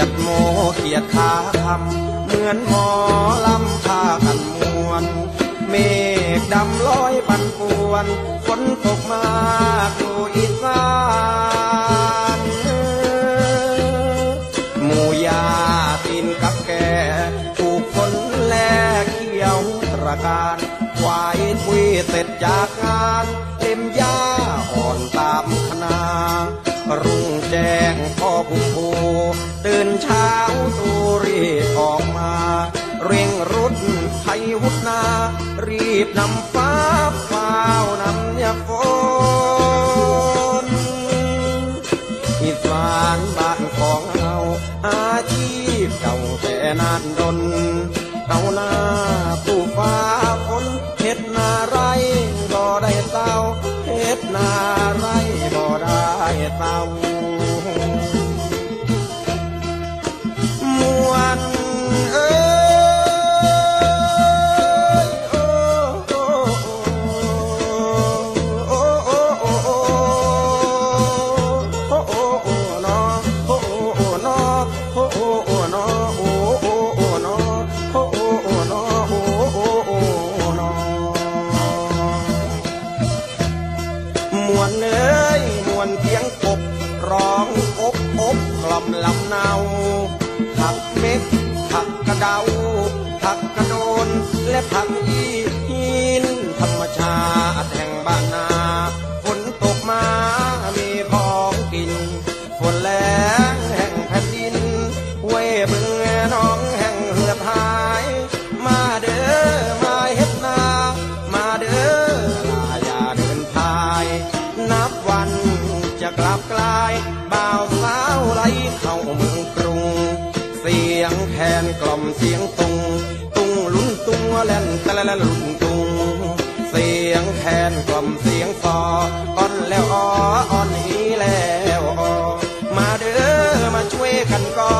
ยดโมเกียดขาคำเหมือนหมอลำพากันมวน เมฆดำลอยปันป่วนฝนตกมาดูอีสานหมูยาตีนกับแกถูกฝนแลกเขียวตระการควายทุยเสร็จจากงาน นเช้าตูรีบออกมา เร่งรุดไทยวุฒนา รีบนำฟ้าฟ้าวนำเนี่ยฝนอีสานบ้านของเราอาชีพเก่าแต่นานดนเอาหน้าผู้ฟ้าฝนเฮ็ดนาไรบ่ได้เต้าเฮ็ดนาไรบ่ได้เต้า วนเสียงกบร้องอบอบกล่อมลำเนาผักเม็ดผักกระเดาผักกระโดนและผักอี จะกลับกลายบ่าวสาวไรเข้าเมืองกรุง เสียงแคนกล่อมเสียงตุง ตุงลุ้นตัวแล่นตะละละลุงตุง เสียงแคนกล่อมเสียงซออ่อนแล้วอ้ออ่อนนี้แล้วอ้อมาเด้อมาช่วยกันก่อน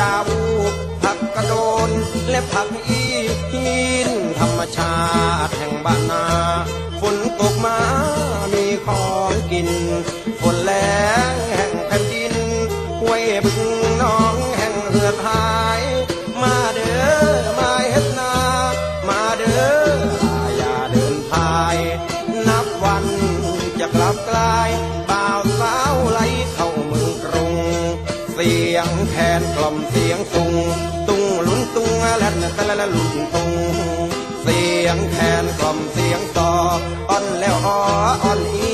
ดาวผักกระโดนและผักอีกินธรรมชาติ นกล่อมเสียงตุง ตุงลุ้นตุงและตะละละลุนตุง เสียงแคนกล่อมเสียงต่ออ่อนแล้วอ้ออ่อนอี